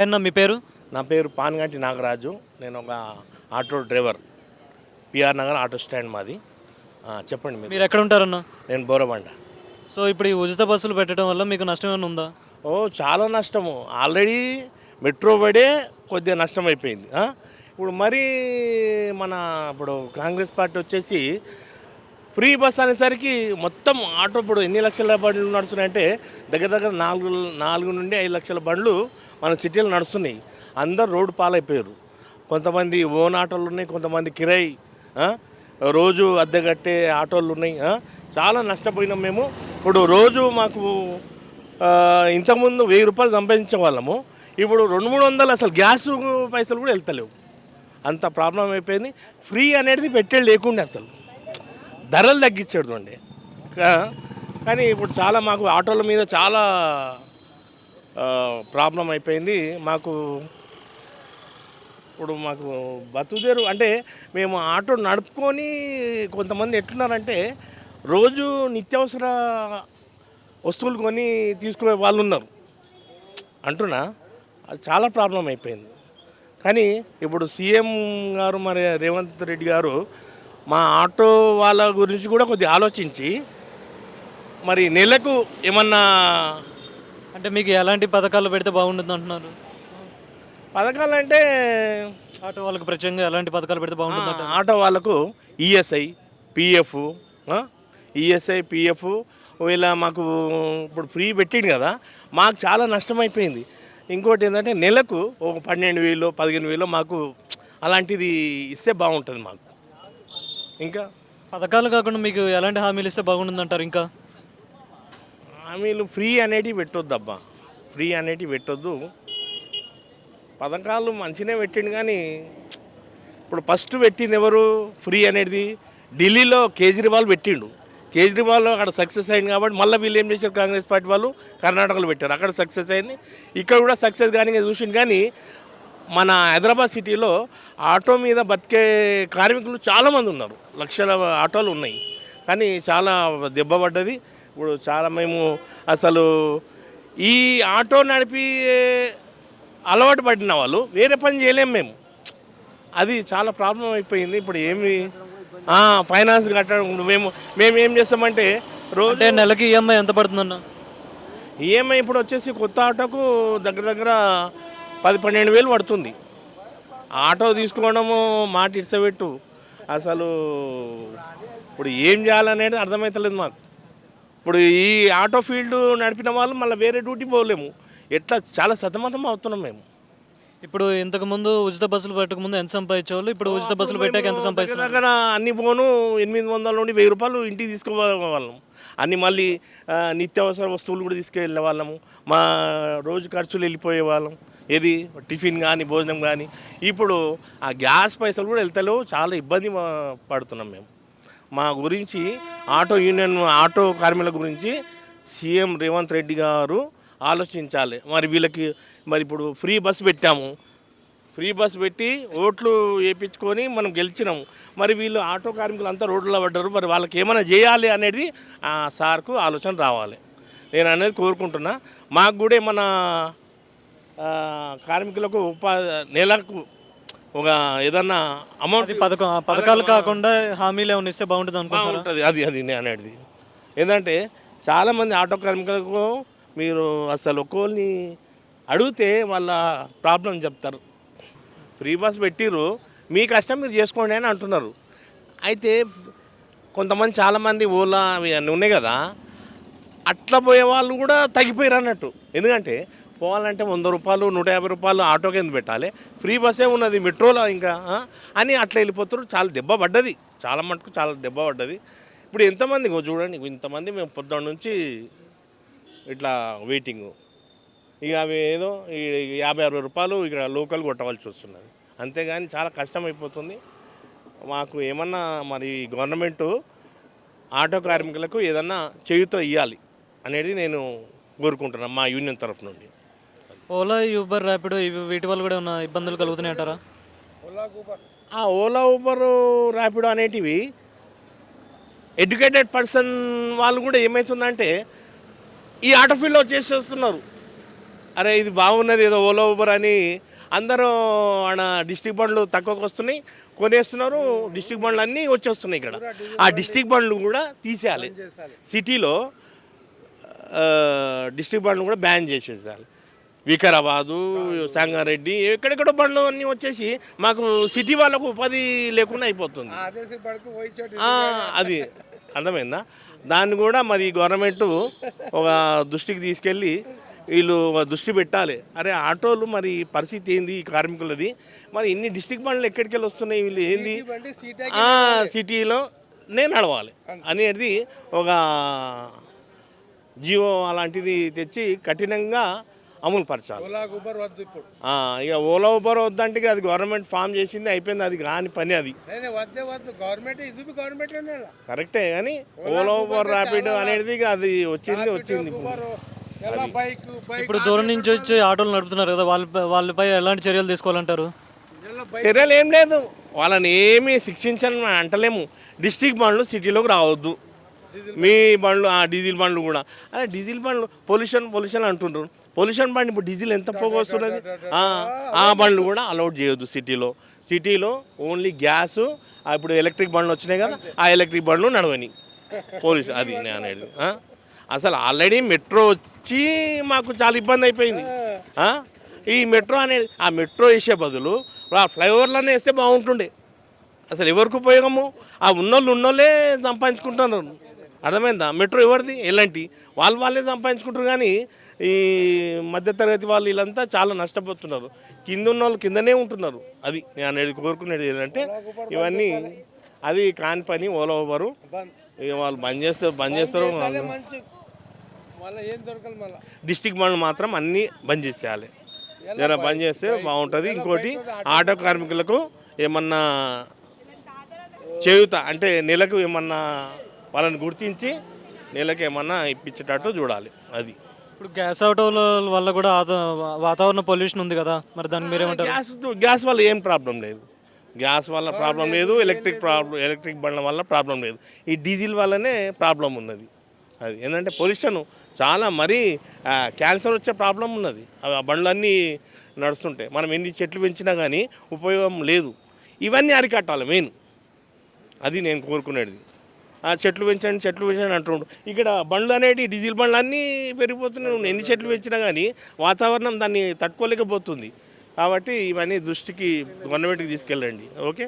అన్న మీ పేరు? నా పేరు పాన్గంటి నాగరాజు. నేను ఒక auto driver. PR Nagar auto stand మాది. ఆ, చెప్పండి మీరు. మీరు ఎక్కడ ఉంటారన్న నేను బోరబండ. సో ఇప్పుడు ఈ ఉచిత బస్సులు పెట్టడం వల్ల మీకు నష్టం ఏమైనా ఉందా? ఓ చాలా నష్టము. ఆల్రెడీ మెట్రో పడే కొద్దిగా నష్టం అయిపోయింది. ఆ? ఇప్పుడు మరీ మన ఇప్పుడు కాంగ్రెస్ పార్టీ వచ్చేసి ఫ్రీ బస్ అనేసరికి మొత్తం ఆటో ఇప్పుడు ఎన్ని లక్షల బండ్లు నడుస్తున్నాయంటే దగ్గర దగ్గర నాలుగు నాలుగు నుండి ఐదు లక్షల బండ్లు మన సిటీలో నడుస్తున్నాయి. అందరు రోడ్డు పాలైపోయారు. కొంతమంది ఓన్ ఆటోలు ఉన్నాయి కొంతమంది కిరాయి రోజు అద్దె కట్టే ఆటోలు ఉన్నాయి చాలా నష్టపోయినాం మేము. ఇప్పుడు రోజు మాకు ఇంతకుముందు వెయ్యి రూపాయలు సంపాదించే వాళ్ళము. ఇప్పుడు రెండు మూడు వందలు అసలు గ్యాస్ పైసలు కూడా వెళ్తలేవు. అంత ప్రాబ్లం అయిపోయింది. ఫ్రీ అనేది పెట్టే లేకుండా అసలు. ధరలు తగ్గించాడు అండి కానీ ఇప్పుడు చాలా మాకు ఆటోల మీద చాలా ప్రాబ్లం అయిపోయింది. మాకు ఇప్పుడు మాకు బతుదేరు అంటే మేము ఆటో నడుపుకొని కొంతమంది ఎట్లున్నారంటే రోజు నిత్యావసర వస్తువులు కొని తీసుకునే వాళ్ళు ఉన్నారు అంటున్నా? అది చాలా ప్రాబ్లం అయిపోయింది. కానీ ఇప్పుడు సీఎం గారు మరి రేవంత్ రెడ్డి గారు మా ఆటో వాళ్ళ గురించి కూడా కొద్దిగా ఆలోచించి మరి నెలకు ఏమన్నా అంటే మీకు ఎలాంటి పథకాలు పెడితే బాగుంటుంది అంటున్నారు? పథకాలు అంటే ఆటో వాళ్ళకి ప్రత్యేకంగా ఎలాంటి పథకాలు పెడితే బాగుంటుంది అంటారు? ఆటో వాళ్ళకు ఈఎస్ఐ పిఎఫ్ ఈఎస్ఐ పిఎఫ్ ఇలా మాకు ఇప్పుడు ఫ్రీ పెట్టిండు కదా మాకు చాలా నష్టమైపోయింది. ఇంకోటి ఏంటంటే నెలకు ఒక పన్నెండు వేలు పదిహేను వేలు మాకు అలాంటిది ఇస్తే బాగుంటుంది మాకు. ఇంకా? పథకాలు కాకుండా మీకు ఎలాంటి హామీలు ఇస్తే బాగుంటుంది అంటారు ఇంకా? హామీలు ఫ్రీ అనేటివి పెట్టొద్దు అబ్బా ఫ్రీ అనేటివి పెట్టొద్దు. పథకాలు మంచిగానే పెట్టిండు కానీ ఇప్పుడు ఫస్ట్ పెట్టింది ఎవరు? ఫ్రీ అనేది ఢిల్లీలో కేజ్రీవాల్ పెట్టిండు. కేజ్రీవాల్ అక్కడ సక్సెస్ అయింది కాబట్టి మళ్ళీ వీళ్ళు ఏం చేశారు? కాంగ్రెస్ పార్టీ వాళ్ళు కర్ణాటకలో పెట్టారు. అక్కడ సక్సెస్ అయింది. ఇక్కడ కూడా సక్సెస్ కానీ చూసిండు కానీ మన హైదరాబాద్ సిటీలో ఆటో మీద బతికే కార్మికులు చాలామంది ఉన్నారు. లక్షల ఆటోలు ఉన్నాయి. కానీ చాలా దెబ్బ పడ్డది. ఇప్పుడు చాలా మేము అసలు ఈ ఆటో నడిపి అలవాటు పడిన వాళ్ళు వేరే పని చేయలేము మేము. అది చాలా ప్రాబ్లం అయిపోయింది. ఇప్పుడు ఏమి ఫైనాన్స్ కట్టడం మేము మేము ఏం చేస్తామంటే రోజు నెలకి ఈఎంఐ ఎంత పడుతుందన్న? ఈఎంఐ ఇప్పుడు వచ్చేసి కొత్త ఆటోకు దగ్గర దగ్గర పది పన్నెండు వేలు పడుతుంది. ఆటో తీసుకోవడము మాట ఇడ్సబెట్టు. అసలు ఇప్పుడు ఏం చేయాలనేది అర్థమవుతలేదు మాకు. ఇప్పుడు ఈ ఆటో ఫీల్డ్ నడిపిన వాళ్ళు మళ్ళీ వేరే డ్యూటీ పోలేము. ఎట్లా చాలా సతమతం అవుతున్నాం మేము. ఇప్పుడు ఇంతకు ముందు ఉచిత బస్సులు పెట్టక ముందు ఎంత సంపాదించేవాళ్ళు? ఇప్పుడు ఉచిత బస్సులు పెట్టాక ఎంత సంపాదిస్తున్నారు? దగ్గర అన్ని పోను ఎనిమిది వందల నుండి వెయ్యి రూపాయలు ఇంటికి తీసుకుపోవాళ్ళం అన్ని మళ్ళీ నిత్యావసర వస్తువులు కూడా తీసుకెళ్ళే వాళ్ళము. మా రోజు ఖర్చులు వెళ్ళిపోయే వాళ్ళం. ఏది? టిఫిన్ కానీ భోజనం కానీ ఇప్పుడు ఆ గ్యాస్ పైసలు కూడా వెళ్తలేవు. చాలా ఇబ్బంది పడుతున్నాం మేము. మా గురించి ఆటో యూనియన్ ఆటో కార్మికుల గురించి సీఎం రేవంత్ రెడ్డి గారు ఆలోచించాలి. మరి వీళ్ళకి మరి ఇప్పుడు ఫ్రీ బస్ పెట్టాము. ఫ్రీ బస్ పెట్టి ఓట్లు వేయించుకొని మనం గెలిచినాము. మరి వీళ్ళు ఆటో కార్మికులు అంతా రోడ్లలో పడ్డారు. మరి వాళ్ళకి ఏమైనా చేయాలి అనేది ఆ సార్కు ఆలోచన రావాలి. నేను అనేది కోరుకుంటున్నా. మాకు కూడా ఏమన్నా కార్మికులకు ఉపాధి నెలకు ఒక ఏదన్నా అమౌంట్ పథకం పథకాలు కాకుండా హామీలు ఏమైనా ఇస్తే బాగుంటుంది బాగుంటుంది అది అది నేను అనేది. ఏంటంటే చాలామంది ఆటో కార్మికులకు మీరు అసలు ఒక్కోళ్ళని అడిగితే వాళ్ళ ప్రాబ్లం చెప్తారు. ఫ్రీ బస్ పెట్టిర్రు మీ కష్టం మీరు చేసుకోండి అని అంటున్నారు. అయితే కొంతమంది చాలామంది ఓలా అవి అన్నీ ఉన్నాయి కదా అట్లా పోయే వాళ్ళు కూడా తగ్గిపోయారు అన్నట్టు. ఎందుకంటే పోవాలంటే వంద రూపాయలు నూట యాభై రూపాయలు ఆటో కింద పెట్టాలి. ఫ్రీ బస్సే ఉన్నది మెట్రోలో ఇంకా అని అట్లా వెళ్ళిపోతారు చాలా దెబ్బ పడ్డది. చాలా మటుకు చాలా దెబ్బ పడ్డది. ఇప్పుడు ఎంతమంది చూడండి ఇంతమంది మేము పొద్దున్న నుంచి ఇట్లా వెయిటింగ్ ఇక అవి ఏదో ఈ యాభై అరవై రూపాయలు ఇక్కడ లోకల్ కొట్టవలసి వస్తున్నది. అంతేగాని చాలా కష్టం అయిపోతుంది. మాకు ఏమన్నా మరి గవర్నమెంట్ ఆటో కార్మికులకు ఏదన్నా చేయుతో ఇవ్వాలి అనేది నేను కోరుకుంటున్నాను మా యూనియన్ తరఫు నుండి. ఓలా యూబర్ ర్యాపిడో ఇవి వీటి వల్ల కూడా ఉన్న ఇబ్బందులు కలుగుతున్నాయి అంటారా? ఆ ఓలా ఊబర్ ర్యాపిడో అనేటివి ఎడ్యుకేటెడ్ పర్సన్ వాళ్ళు కూడా ఏమవుతుందంటే ఈ ఆటో ఫీల్డ్లో చేసేస్తున్నారు అరే ఇది బాగున్నది ఏదో ఓలా ఊబర్ అని అందరూ ఆడ డిస్టిక్ బండ్లు తక్కువకి వస్తున్నాయి కొనేస్తున్నారు డిస్టిక్ బండ్లు అన్నీ వచ్చేస్తున్నాయి ఇక్కడ. ఆ డిస్టిక్ బండ్లు కూడా తీసేయాలి. సిటీలో డిస్టిక్ బండ్లు కూడా బ్యాన్ చేసేసారు వికారాబాదు సంగారెడ్డి ఎక్కడెక్కడ బండ్లు అన్నీ వచ్చేసి మాకు సిటీ వాళ్ళకు ఉపాధి లేకుండా అయిపోతుంది. అది అర్థమైందా? దాన్ని కూడా మరి గవర్నమెంట్ ఒక దృష్టికి తీసుకెళ్ళి వీళ్ళు దృష్టి పెట్టాలి. అరే ఆటోలు మరి పరిస్థితి ఏంది ఈ కార్మికులది? మరి ఇన్ని డిస్టిక్ బండ్లు ఎక్కడికి వెళ్ళి వస్తున్నాయి? వీళ్ళు ఏంది? సిటీలో నేను నడవాలి అనేది ఒక జీవో అలాంటిది తెచ్చి కఠినంగా అమలు పరచాలి ఇక ఓలా ఊబర్ వద్దంటే ఇక అది గవర్నమెంట్ ఫామ్ చేసింది అయిపోయింది అది రాని పని అది. నేను వద్దే వద్దు. గవర్నమెంట్ ఇది గవర్నమెంట్ కరెక్టే కానీ ఓలా ఊబర్ ర్యాపిడ్ అనేది ఇక అది వచ్చింది వచ్చింది ఇప్పుడు. దూరం నుంచి వచ్చి ఆటోలు నడుపుతున్నారు కదా వాళ్ళ వాళ్ళపై ఎలాంటి చర్యలు తీసుకోవాలంటారు? చర్యలు ఏం లేదు. వాళ్ళని ఏమీ శిక్షించని మనం అంటలేము. డిస్టిక్ బండ్లు సిటీలోకి రావద్దు. మీ బండ్లు ఆ డీజిల్ బండ్లు కూడా. అదే డీజిల్ బండ్లు పొల్యూషన్ పొల్యూషన్ అంటుండ్రు. పొల్యూషన్ బండి ఇప్పుడు డీజిల్ ఎంత పొగ వస్తున్నది ఆ, బండ్లు కూడా అలౌట్ చేయొద్దు సిటీలో. సిటీలో ఓన్లీ గ్యాస్ ఇప్పుడు ఎలక్ట్రిక్ బండ్లు వచ్చినాయి కదా ఆ ఎలక్ట్రిక్ బండ్లు నడవని. పోలీస్ అది నేను అనేది? అసలు ఆల్రెడీ మెట్రో వచ్చి మాకు చాలా ఇబ్బంది అయిపోయింది? ఈ మెట్రో అనేది ఆ మెట్రో వేసే బదులు ఆ ఫ్లైఓవర్లోనే వేస్తే బాగుంటుండే. అసలు ఎవరికి ఉపయోగము? ఆ ఉన్నోళ్ళు ఉన్నోళ్ళే సంపాదించుకుంటున్నారు. అర్థమైందా? మెట్రో ఎవరిది? ఎలాంటి వాళ్ళు వాళ్ళే సంపాదించుకుంటారు కానీ ఈ మధ్యతరగతి వాళ్ళు వీళ్ళంతా చాలా నష్టపోతున్నారు. కింద ఉన్న వాళ్ళు కిందనే ఉంటున్నారు. అది నేను కోరుకునేది ఏంటంటే ఇవన్నీ అది కాని పని ఓలా ఓవరు వాళ్ళు బంద్ చేస్తారు. బంద్ చేస్తారు డిస్టిక్ బండ్లు మాత్రం అన్నీ బంద్ చేసేయాలి. జర బంద్ చేస్తే బాగుంటుంది. ఇంకోటి ఆటో కార్మికులకు ఏమన్నా చేయుత అంటే నెలకు ఏమన్నా వాళ్ళని గుర్తించి నెలకు ఏమన్నా ఇప్పించేటట్టు చూడాలి. అది. ఇప్పుడు గ్యాస్ ఆటోల వల్ల కూడా వాతావరణ పొల్యూషన్ ఉంది కదా. మరి దానికి మీరేమంటారు? గ్యాస్ గ్యాస్ వల్ల ఏం ప్రాబ్లం లేదు. గ్యాస్ వల్ల ప్రాబ్లం లేదు ఎలక్ట్రిక్ ప్రాబ్లం ఎలక్ట్రిక్ బండ్ల వల్ల ప్రాబ్లం లేదు. ఈ డీజిల్ వల్లనే ప్రాబ్లం ఉన్నది. అది ఏంటంటే పొల్యూషన్ చాలా మరీ క్యాన్సర్ వచ్చే ప్రాబ్లం ఉన్నది. అవి ఆ బండ్లన్నీ నడుస్తుంటాయి మనం ఎన్ని చెట్లు పెంచినా కానీ ఉపయోగం లేదు. ఇవన్నీ అరికట్టాలి మెయిన్. అది నేను కోరుకునేది. చెట్లు పెంచండి చెట్లు పెంచండి అంటుండు. ఇక్కడ బండ్లు అనేటి డీజిల్ బండ్లు అన్నీ పెరిగిపోతున్నాయి. నువ్వు ఎన్ని చెట్లు పెంచినా కానీ వాతావరణం దాన్ని తట్టుకోలేకపోతుంది. కాబట్టి ఇవన్నీ దృష్టికి గవర్నమెంట్కి తీసుకెళ్ళండి. ఓకే?